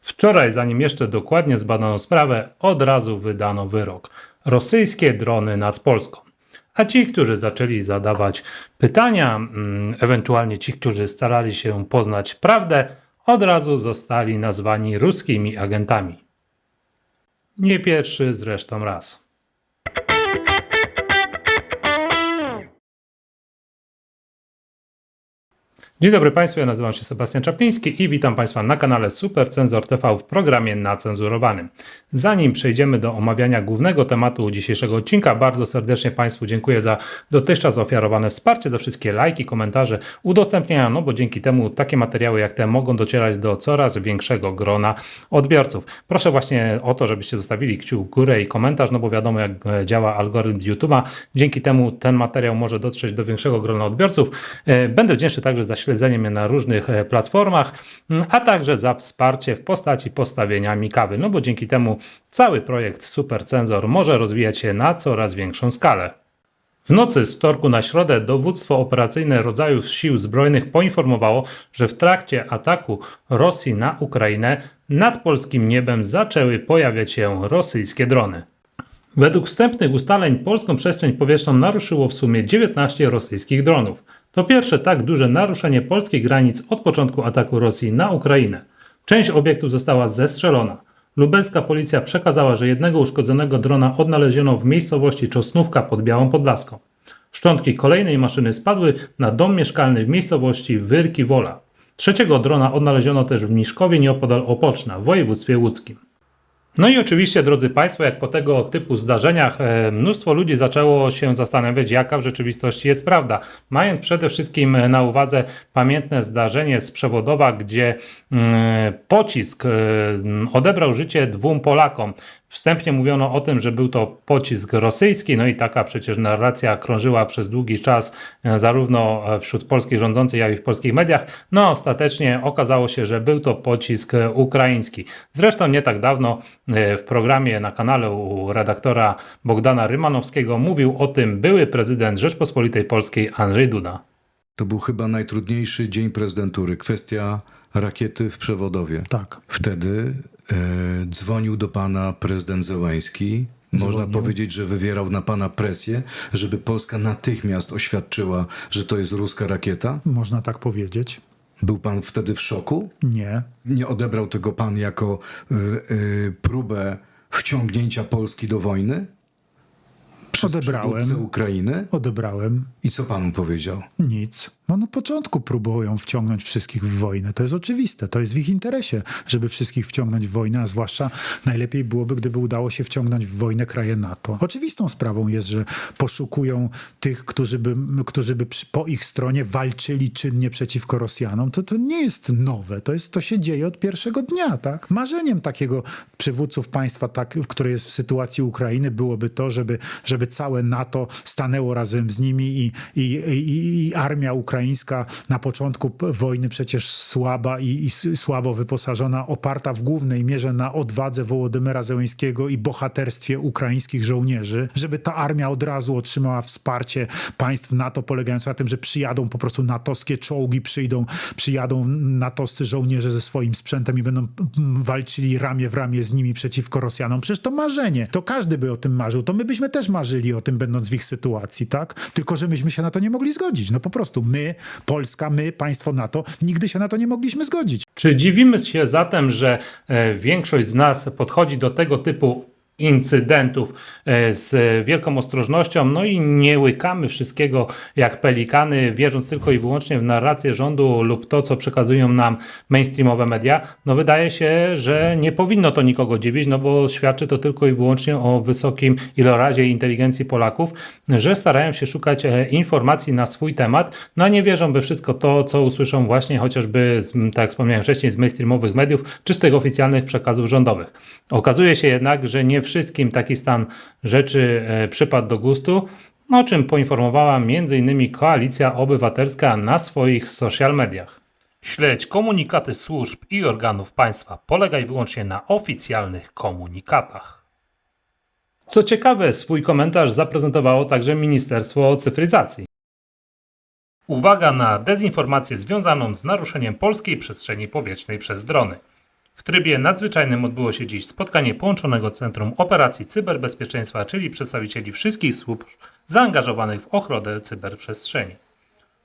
Wczoraj, zanim jeszcze dokładnie zbadano sprawę, od razu wydano wyrok. Rosyjskie drony nad Polską. A ci, którzy zaczęli zadawać pytania, mm, ewentualnie ci, którzy starali się poznać prawdę, od razu zostali nazwani ruskimi agentami. Nie pierwszy zresztą raz. Dzień dobry Państwu, ja nazywam się Sebastian Czapliński i witam Państwa na kanale Super Cenzor TV w programie nacenzurowanym. Zanim przejdziemy do omawiania głównego tematu dzisiejszego odcinka, bardzo serdecznie Państwu dziękuję za dotychczas ofiarowane wsparcie, za wszystkie lajki, komentarze, udostępnienia, no bo dzięki temu takie materiały jak te mogą docierać do coraz większego grona odbiorców. Proszę właśnie o to, żebyście zostawili kciuk w górę i komentarz, no bo wiadomo jak działa algorytm YouTube'a. Dzięki temu ten materiał może dotrzeć do większego grona odbiorców. E, Będę wdzięczny także za śledzenie mnie na różnych e, platformach, m, a także za wsparcie w postaci postawienia mi kawy, no bo dzięki temu cały projekt Super Cenzor może rozwijać się na coraz większą skalę. W nocy z wtorku na środę dowództwo operacyjne rodzajów sił zbrojnych poinformowało, że w trakcie ataku Rosji na Ukrainę nad polskim niebem zaczęły pojawiać się rosyjskie drony. Według wstępnych ustaleń polską przestrzeń powietrzną naruszyło w sumie 19 rosyjskich dronów. To pierwsze tak duże naruszenie polskich granic od początku ataku Rosji na Ukrainę. Część obiektów została zestrzelona. Lubelska policja przekazała, że jednego uszkodzonego drona odnaleziono w miejscowości Czosnówka pod Białą Podlaską. Szczątki kolejnej maszyny spadły na dom mieszkalny w miejscowości Wyrki Wola. Trzeciego drona odnaleziono też w Miszkowie nieopodal Opoczna w województwie łódzkim. No i oczywiście, drodzy Państwo, jak po tego typu zdarzeniach e, mnóstwo ludzi zaczęło się zastanawiać, jaka w rzeczywistości jest prawda. Mając przede wszystkim na uwadze pamiętne zdarzenie z Przewodowa, gdzie mm, pocisk e, odebrał życie dwóm Polakom. Wstępnie mówiono o tym, że był to pocisk rosyjski, no i taka przecież narracja krążyła przez długi czas e, zarówno wśród polskich rządzących, jak i w polskich mediach. No ostatecznie okazało się, że był to pocisk ukraiński. Zresztą nie tak dawno w programie na kanale u redaktora Bogdana Rymanowskiego mówił o tym były prezydent Rzeczpospolitej Polskiej Andrzej Duda. To był chyba najtrudniejszy dzień prezydentury. Kwestia rakiety w Przewodowie. Tak. Wtedy e, dzwonił do pana prezydent Zełański. Można Dzwonił. powiedzieć, że wywierał na pana presję, żeby Polska natychmiast oświadczyła, że to jest ruska rakieta. Można tak powiedzieć. Był pan wtedy w szoku? Nie. Nie odebrał tego pan jako y, y, próbę wciągnięcia Polski do wojny? Przez Odebrałem. Ukrainy? Odebrałem I co pan mu powiedział? nic. No na początku próbują wciągnąć wszystkich w wojnę. To jest oczywiste. To jest w ich interesie, żeby wszystkich wciągnąć w wojnę, a zwłaszcza najlepiej byłoby, gdyby udało się wciągnąć w wojnę kraje NATO. Oczywistą sprawą jest, że poszukują tych, którzy by, którzy by po ich stronie walczyli czynnie przeciwko Rosjanom. To, to nie jest nowe. To, jest, to się dzieje od pierwszego dnia. Tak? Marzeniem takiego przywódców państwa, tak, które jest w sytuacji Ukrainy, byłoby to, żeby, żeby całe NATO stanęło razem z nimi i, i, i, i armia ukraińska na początku wojny przecież słaba i, i słabo wyposażona, oparta w głównej mierze na odwadze Wołodymyra Zełenskiego i bohaterstwie ukraińskich żołnierzy, żeby ta armia od razu otrzymała wsparcie państw NATO polegające na tym, że przyjadą po prostu natowskie czołgi, przyjdą, przyjadą natowscy żołnierze ze swoim sprzętem i będą walczyli ramię w ramię z nimi przeciwko Rosjanom. Przecież to marzenie. To każdy by o tym marzył. To my byśmy też marzyli o tym, będąc w ich sytuacji, tak? Tylko, że myśmy się na to nie mogli zgodzić. No po prostu my, Polska, my, państwo NATO, nigdy się na to nie mogliśmy zgodzić. Czy dziwimy się zatem, że e, większość z nas podchodzi do tego typu incydentów e, z wielką ostrożnością, no i nie łykamy wszystkiego jak pelikany, wierząc tylko i wyłącznie w narrację rządu lub to, co przekazują nam mainstreamowe media, no wydaje się, że nie powinno to nikogo dziwić, no bo świadczy to tylko i wyłącznie o wysokim ilorazie inteligencji Polaków, że starają się szukać e, informacji na swój temat, no a nie wierzą we wszystko to, co usłyszą właśnie chociażby, z, tak jak wspomniałem wcześniej, z mainstreamowych mediów, czy z tych oficjalnych przekazów rządowych. Okazuje się jednak, że nie wszystkim taki stan rzeczy e, przypadł do gustu, o czym poinformowała m.in. Koalicja Obywatelska na swoich social mediach. Śledź komunikaty służb i organów państwa. Polegaj wyłącznie na oficjalnych komunikatach. Co ciekawe, swój komentarz zaprezentowało także Ministerstwo Cyfryzacji. Uwaga na dezinformację związaną z naruszeniem polskiej przestrzeni powietrznej przez drony. W trybie nadzwyczajnym odbyło się dziś spotkanie połączonego Centrum Operacji Cyberbezpieczeństwa, czyli przedstawicieli wszystkich służb zaangażowanych w ochronę cyberprzestrzeni.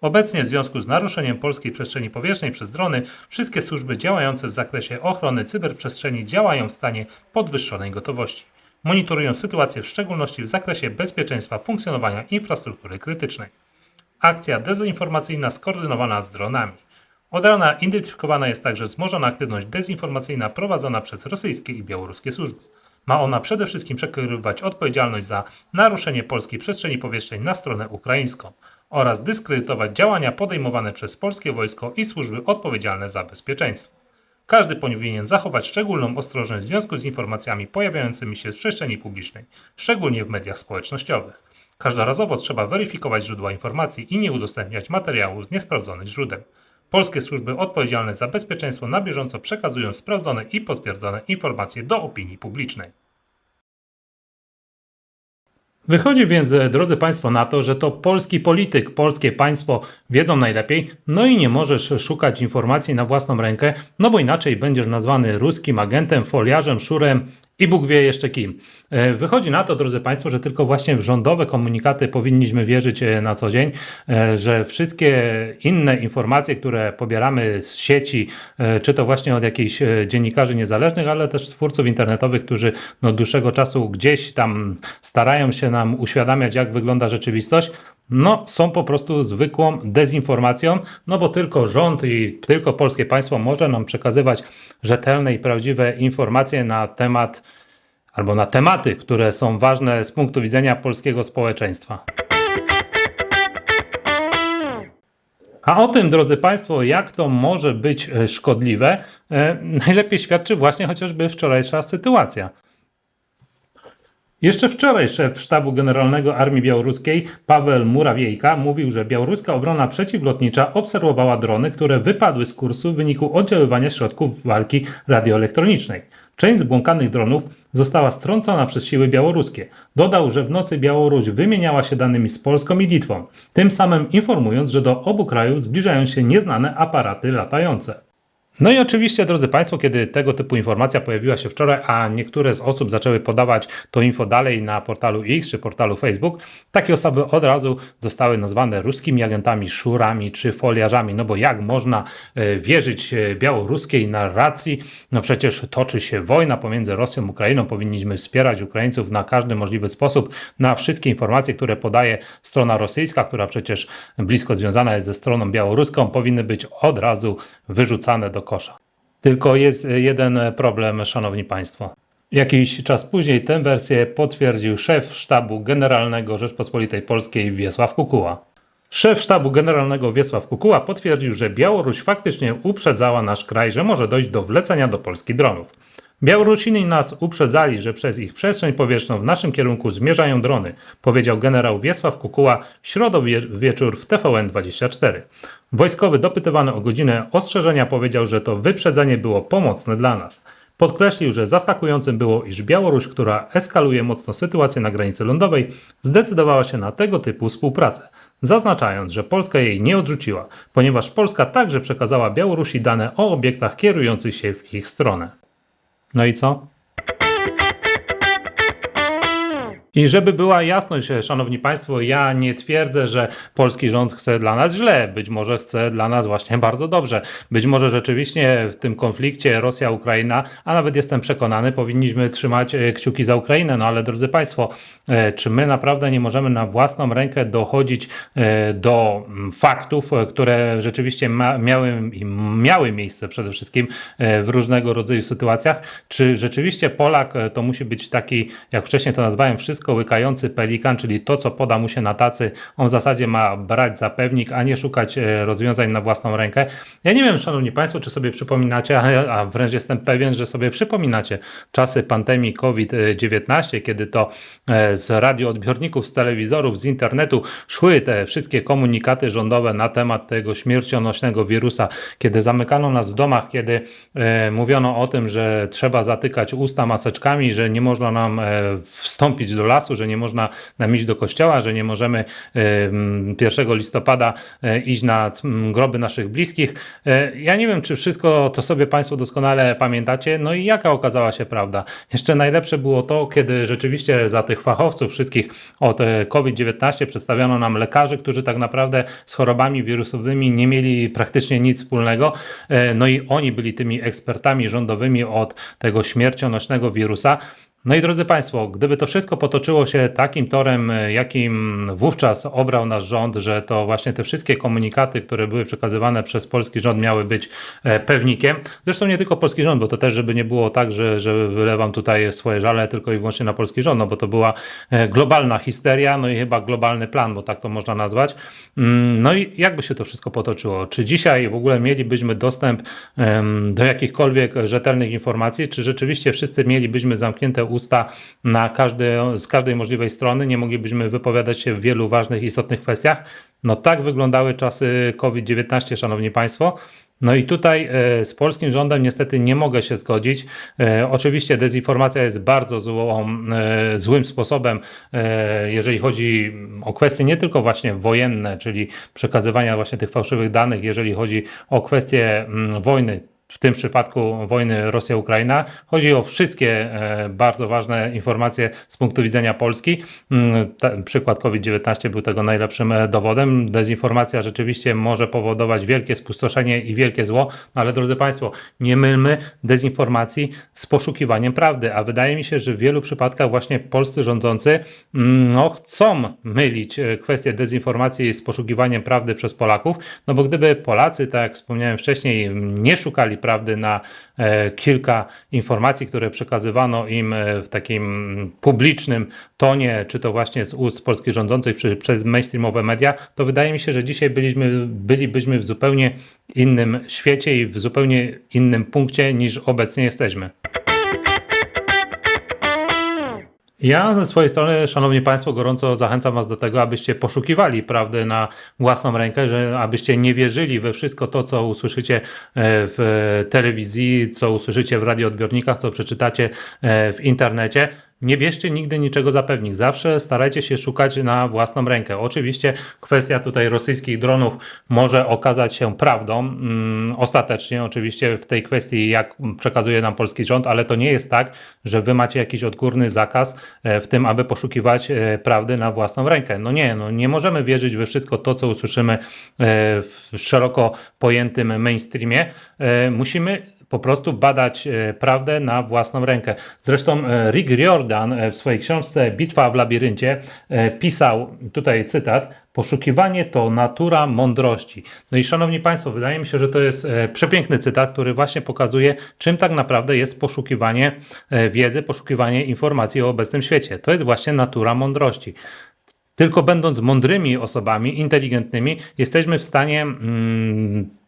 Obecnie w związku z naruszeniem polskiej przestrzeni powietrznej przez drony, wszystkie służby działające w zakresie ochrony cyberprzestrzeni działają w stanie podwyższonej gotowości. Monitorują sytuację w szczególności w zakresie bezpieczeństwa funkcjonowania infrastruktury krytycznej. Akcja dezinformacyjna skoordynowana z dronami. Od rana identyfikowana jest także wzmożona aktywność dezinformacyjna prowadzona przez rosyjskie i białoruskie służby. Ma ona przede wszystkim przekierowywać odpowiedzialność za naruszenie polskiej przestrzeni powietrznej na stronę ukraińską oraz dyskredytować działania podejmowane przez polskie wojsko i służby odpowiedzialne za bezpieczeństwo. Każdy powinien zachować szczególną ostrożność w związku z informacjami pojawiającymi się w przestrzeni publicznej, szczególnie w mediach społecznościowych. Każdorazowo trzeba weryfikować źródła informacji i nie udostępniać materiałów z niesprawdzonych źródeł. Polskie służby odpowiedzialne za bezpieczeństwo na bieżąco przekazują sprawdzone i potwierdzone informacje do opinii publicznej. Wychodzi więc, drodzy Państwo, na to, że to polski polityk, polskie państwo wiedzą najlepiej, no i nie możesz szukać informacji na własną rękę, no bo inaczej będziesz nazwany ruskim agentem, foliarzem, szurem i Bóg wie jeszcze kim. E, Wychodzi na to, drodzy Państwo, że tylko właśnie w rządowe komunikaty powinniśmy wierzyć e, na co dzień, e, że wszystkie inne informacje, które pobieramy z sieci, czy to właśnie od jakichś dziennikarzy niezależnych, ale też twórców internetowych, którzy no, od dłuższego czasu gdzieś tam starają się nam uświadamiać, jak wygląda rzeczywistość, no, są po prostu zwykłą dezinformacją, no bo tylko rząd i tylko polskie państwo może nam przekazywać rzetelne i prawdziwe informacje na temat albo na tematy, które są ważne z punktu widzenia polskiego społeczeństwa. A o tym, drodzy Państwo, jak to może być e, szkodliwe, e, najlepiej świadczy właśnie chociażby wczorajsza sytuacja. Jeszcze wczoraj szef Sztabu Generalnego Armii Białoruskiej Paweł Murawiejka mówił, że białoruska obrona przeciwlotnicza obserwowała drony, które wypadły z kursu w wyniku oddziaływania środków walki radioelektronicznej. Część zbłąkanych dronów została strącona przez siły białoruskie. Dodał, że w nocy Białoruś wymieniała się danymi z Polską i Litwą, tym samym informując, że do obu krajów zbliżają się nieznane aparaty latające. No i oczywiście, drodzy Państwo, kiedy tego typu informacja pojawiła się wczoraj, a niektóre z osób zaczęły podawać to info dalej na portalu X czy portalu Facebook, takie osoby od razu zostały nazwane ruskimi agentami, szurami czy foliarzami. No bo jak można e, wierzyć e, białoruskiej narracji? No przecież toczy się wojna pomiędzy Rosją a Ukrainą. Powinniśmy wspierać Ukraińców na każdy możliwy sposób. Na wszystkie informacje, które podaje strona rosyjska, która przecież blisko związana jest ze stroną białoruską, powinny być od razu wyrzucane do kosza. Tylko jest jeden problem, szanowni państwo. Jakiś czas później tę wersję potwierdził szef sztabu generalnego Rzeczpospolitej Polskiej Wiesław Kukuła. Szef sztabu generalnego Wiesław Kukuła potwierdził, że Białoruś faktycznie uprzedzała nasz kraj, że może dojść do wlecenia do Polski dronów. Białorusini nas uprzedzali, że przez ich przestrzeń powietrzną w naszym kierunku zmierzają drony, powiedział generał Wiesław Kukuła w środę wie- wieczór w TVN24. Wojskowy dopytywany o godzinę ostrzeżenia powiedział, że to wyprzedzenie było pomocne dla nas. Podkreślił, że zaskakującym było, iż Białoruś, która eskaluje mocno sytuację na granicy lądowej, zdecydowała się na tego typu współpracę, zaznaczając, że Polska jej nie odrzuciła, ponieważ Polska także przekazała Białorusi dane o obiektach kierujących się w ich stronę. No i co? I żeby była jasność, szanowni państwo, ja nie twierdzę, że polski rząd chce dla nas źle. Być może chce dla nas właśnie bardzo dobrze. Być może rzeczywiście w tym konflikcie Rosja-Ukraina, a nawet jestem przekonany, powinniśmy trzymać e, kciuki za Ukrainę. No ale drodzy państwo, e, czy my naprawdę nie możemy na własną rękę dochodzić e, do mm, faktów, e, które rzeczywiście miały, miały miejsce przede wszystkim e, w różnego rodzaju sytuacjach? Czy rzeczywiście Polak e, to musi być taki, jak wcześniej to nazwałem, wszystko łykający pelikan, czyli to, co poda mu się na tacy, on w zasadzie ma brać za pewnik, a nie szukać e, rozwiązań na własną rękę. Ja nie wiem, szanowni państwo, czy sobie przypominacie, a, wręcz jestem pewien, że sobie przypominacie czasy pandemii COVID-19, kiedy to e, z radioodbiorników, z telewizorów, z internetu szły te wszystkie komunikaty rządowe na temat tego śmiercionośnego wirusa, kiedy zamykano nas w domach, kiedy e, mówiono o tym, że trzeba zatykać usta maseczkami, że nie można nam wstąpić do lasu, że nie można nam iść do kościoła, że nie możemy em, 1 listopada e, iść na groby naszych bliskich. E, Ja nie wiem, czy wszystko to sobie Państwo doskonale pamiętacie, no i jaka okazała się prawda. Jeszcze najlepsze było to, kiedy rzeczywiście za tych fachowców wszystkich od e, COVID-19 przedstawiono nam lekarzy, którzy tak naprawdę z chorobami wirusowymi nie mieli praktycznie nic wspólnego. No i oni byli tymi ekspertami rządowymi od tego śmiercionośnego wirusa. No i drodzy Państwo, gdyby to wszystko potoczyło się takim torem, e, jakim wówczas obrał nasz rząd, że to właśnie te wszystkie komunikaty, które były przekazywane przez polski rząd, miały być e, pewnikiem. Zresztą nie tylko polski rząd, bo to też, żeby nie było tak, że, że wylewam tutaj swoje żale tylko i wyłącznie na polski rząd, no bo to była e, globalna histeria, no i chyba globalny plan, bo tak to można nazwać. Mm, No i jakby się to wszystko potoczyło? Czy dzisiaj w ogóle mielibyśmy dostęp do jakichkolwiek rzetelnych informacji, czy rzeczywiście wszyscy mielibyśmy zamknięte usta na każde, z każdej możliwej strony, nie moglibyśmy wypowiadać się w wielu ważnych, istotnych kwestiach? No tak wyglądały czasy COVID-19, szanowni państwo. No i tutaj e, z polskim rządem niestety nie mogę się zgodzić. E, Oczywiście dezinformacja jest bardzo złą, e, złym sposobem, jeżeli chodzi o kwestie nie tylko właśnie wojenne, czyli przekazywania właśnie tych fałszywych danych, jeżeli chodzi o kwestie mm, wojny, w tym przypadku wojny Rosja-Ukraina. Chodzi o wszystkie e, bardzo ważne informacje z punktu widzenia Polski. Mm, przykład COVID-19 był tego najlepszym e, dowodem. Dezinformacja rzeczywiście może powodować wielkie spustoszenie i wielkie zło, no ale drodzy Państwo, nie mylmy dezinformacji z poszukiwaniem prawdy, a wydaje mi się, że w wielu przypadkach właśnie polscy rządzący mm, no, chcą mylić e, kwestię dezinformacji z poszukiwaniem prawdy przez Polaków, no bo gdyby Polacy, tak jak wspomniałem wcześniej, nie szukali prawdy na e, kilka informacji, które przekazywano im e, w takim publicznym tonie, czy to właśnie z ust polskich rządzących, czy przez mainstreamowe media, to wydaje mi się, że dzisiaj byliśmy, bylibyśmy w zupełnie innym świecie i w zupełnie innym punkcie niż obecnie jesteśmy. Ja ze swojej strony, Szanowni Państwo, gorąco zachęcam Was do tego, abyście poszukiwali prawdy na własną rękę, że abyście nie wierzyli we wszystko to, co usłyszycie e, w telewizji, co usłyszycie w radioodbiornikach, co przeczytacie e, w internecie. Nie bierzcie nigdy niczego za pewnik. Zawsze starajcie się szukać na własną rękę. Oczywiście kwestia tutaj rosyjskich dronów może okazać się prawdą. Mm, ostatecznie, oczywiście w tej kwestii, jak przekazuje nam polski rząd, ale to nie jest tak, że wy macie jakiś odgórny zakaz e, w tym, aby poszukiwać e, prawdy na własną rękę. No nie, no nie możemy wierzyć we wszystko to, co usłyszymy e, w szeroko pojętym mainstreamie. Musimy po prostu badać e, prawdę na własną rękę. Zresztą e, Rick Riordan e, w swojej książce Bitwa w labiryncie pisał, tutaj cytat, poszukiwanie to natura mądrości. No i szanowni państwo, wydaje mi się, że to jest przepiękny cytat, który właśnie pokazuje, czym tak naprawdę jest poszukiwanie wiedzy, poszukiwanie informacji o obecnym świecie. To jest właśnie natura mądrości. Tylko będąc mądrymi osobami, inteligentnymi, jesteśmy w stanie mm,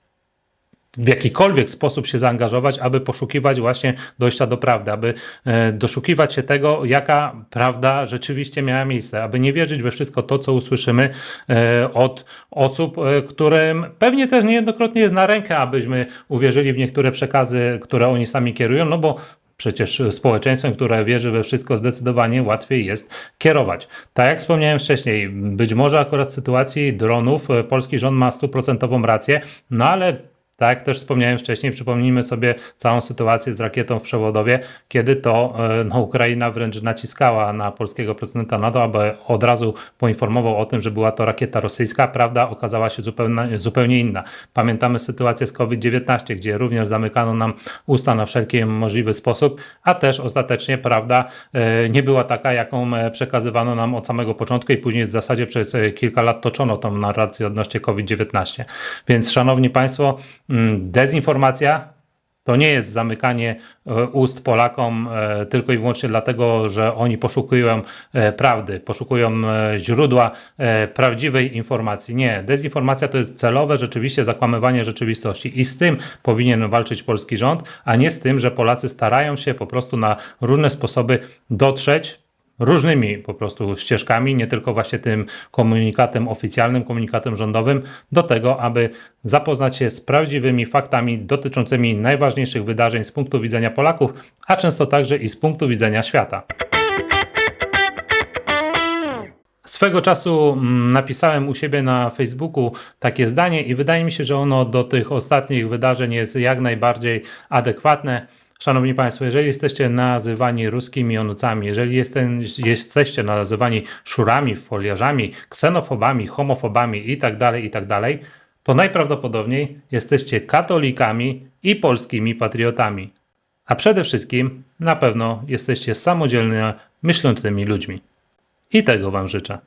w jakikolwiek sposób się zaangażować, aby poszukiwać właśnie dojścia do prawdy, aby e, doszukiwać się tego, jaka prawda rzeczywiście miała miejsce, aby nie wierzyć we wszystko to, co usłyszymy e, od osób, e, którym pewnie też niejednokrotnie jest na rękę, abyśmy uwierzyli w niektóre przekazy, które oni sami kierują, no bo Przecież społeczeństwem, które wierzy we wszystko, zdecydowanie łatwiej jest kierować. Tak jak wspomniałem wcześniej, być może akurat w sytuacji dronów polski rząd ma stuprocentową rację, no ale tak też wspomniałem wcześniej, przypomnijmy sobie całą sytuację z rakietą w Przewodowie, kiedy to e, no, Ukraina wręcz naciskała na polskiego prezydenta NATO, aby od razu poinformował o tym, że była to rakieta rosyjska. Prawda okazała się zupełnie, zupełnie inna. Pamiętamy sytuację z COVID-19, gdzie również zamykano nam usta na wszelki możliwy sposób, a też ostatecznie prawda e, nie była taka, jaką e, przekazywano nam od samego początku i później w zasadzie przez kilka lat toczono tą narrację odnośnie COVID-19. Więc szanowni Państwo, dezinformacja to nie jest zamykanie e, ust Polakom e, tylko i wyłącznie dlatego, że oni poszukują e, prawdy, poszukują źródła prawdziwej informacji. Nie, dezinformacja to jest celowe rzeczywiście zakłamywanie rzeczywistości i z tym powinien walczyć polski rząd, a nie z tym, że Polacy starają się po prostu na różne sposoby dotrzeć różnymi po prostu ścieżkami, nie tylko właśnie tym komunikatem oficjalnym, komunikatem rządowym, do tego, aby zapoznać się z prawdziwymi faktami dotyczącymi najważniejszych wydarzeń z punktu widzenia Polaków, a często także i z punktu widzenia świata. Swego czasu mm, napisałem u siebie na Facebooku takie zdanie i wydaje mi się, że ono do tych ostatnich wydarzeń jest jak najbardziej adekwatne. Szanowni Państwo, jeżeli jesteście nazywani ruskimi onucami, jeżeli jesteście nazywani szurami, foliarzami, ksenofobami, homofobami itd., itd., to najprawdopodobniej jesteście katolikami i polskimi patriotami. A przede wszystkim na pewno jesteście samodzielnie myślącymi ludźmi. I tego Wam życzę.